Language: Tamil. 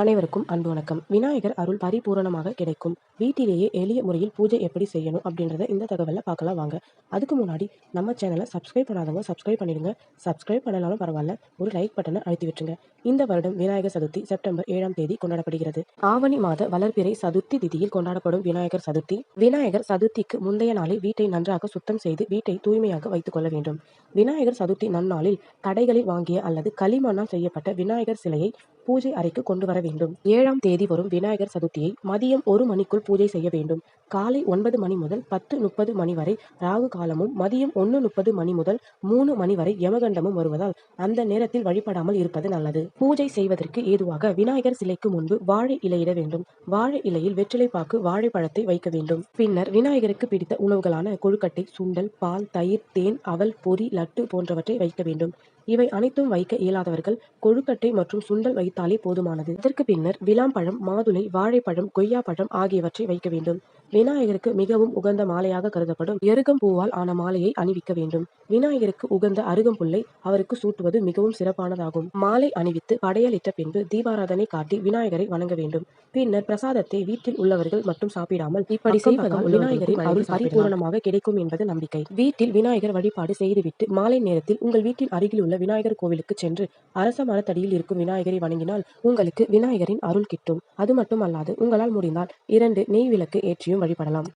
அனைவருக்கும் அன்பு வணக்கம். விநாயகர் அருள் பரிபூரணமாக கிடைக்கும். வீட்டிலேயே எளிய முறையில் பூஜை எப்படி செய்யணும் அப்படின்றத இந்த தகவலை பார்க்கலாம் வாங்க. அதுக்கு முன்னாடி நம்ம சேனலை சப்ஸ்கிரைப் பண்ணாதவங்க சப்ஸ்கிரைப் பண்ணிடுங்க. சப்ஸ்கிரைப் பண்ணலாலும் பரவாயில்ல. ஒரு லைக் பட்டனை அழுத்தி விட்டுருங்க. இந்த வருடம் விநாயகர் சதுர்த்தி செப்டம்பர் ஏழாம் தேதி கொண்டாடப்படுகிறது. ஆவணி மாத வளர்பிறை சதுர்த்தி திதியில் கொண்டாடப்படும் விநாயகர் சதுர்த்தி. விநாயகர் சதுர்த்திக்கு முந்தைய நாளில் வீட்டை நன்றாக சுத்தம் செய்து வீட்டை தூய்மையாக வைத்துக் கொள்ள வேண்டும். விநாயகர் சதுர்த்தி நன்னாளில் கடைகளில் வாங்கிய அல்லது களிமண்ணால் செய்யப்பட்ட விநாயகர் சிலையை பூஜை அறைக்கு கொண்டு வர வேண்டும். ஏழாம் தேதி வரும் விநாயகர் சதுர்த்தியை மதியம் ஒரு மணிக்குள் பூஜை செய்ய வேண்டும். காலை ஒன்பது மணி முதல் பத்து முப்பது மணி வரை ராகு காலமும் மதியம் ஒன்று முப்பது மணி முதல் மூணு மணி வரை யமகண்டமும் வருவதால் அந்த நேரத்தில் வழிபடாமல் இருப்பது நல்லது. பூஜை செய்வதற்கு ஏதுவாக விநாயகர் சிலைக்கு முன்பு வாழை இலையிட வேண்டும். வாழை இலையில் வெற்றிலை பாக்கு வாழைப்பழத்தை வைக்க வேண்டும். பின்னர் விநாயகருக்கு பிடித்த உணவுகளான கொழுக்கட்டை சுண்டல் பால் தயிர் தேன் அவல் பொறி லட்டு போன்றவற்றை வைக்க வேண்டும். இவை அனைத்தும் வைக்க இயலாதவர்கள் கொழுக்கட்டை மற்றும் சுண்டல் வைத்தாலே போதுமானது. இதற்கு பின்னர் விளாம்பழம் மாதுளை வாழைப்பழம் கொய்யாப்பழம் ஆகியவற்றை வைக்க வேண்டும். விநாயகருக்கு மிகவும் உகந்த மாலையாக கருதப்படும் எருகம் பூவால் ஆன மாலையை அணிவிக்க வேண்டும். விநாயகருக்கு உகந்த அருகம்புல்லை அவருக்கு சூட்டுவது மிகவும் சிறப்பானதாகும். மாலை அணிவித்து படையலிட்ட பின்பு தீபாராதனை காட்டி விநாயகரை வணங்க வேண்டும். பின்னர் பிரசாதத்தை வீட்டில் உள்ளவர்கள் மட்டும் சாப்பிடாமல் இப்படி செய்வதால் விநாயகரின் அருள் பரிபூரணமாக கிடைக்கும் என்பது நம்பிக்கை. வீட்டில் விநாயகர் வழிபாடு செய்துவிட்டு மாலை நேரத்தில் உங்கள் வீட்டின் அருகில் உள்ள விநாயகர் கோவிலுக்கு சென்று அரச மரத்தடியில் இருக்கும் விநாயகரை வணங்கினால் உங்களுக்கு விநாயகரின் அருள் கிட்டும். அது மட்டுமல்லாது உங்களால் முடிந்தால் இரண்டு நெய் விளக்கு ஏற்றியும் வழிபடலாம்.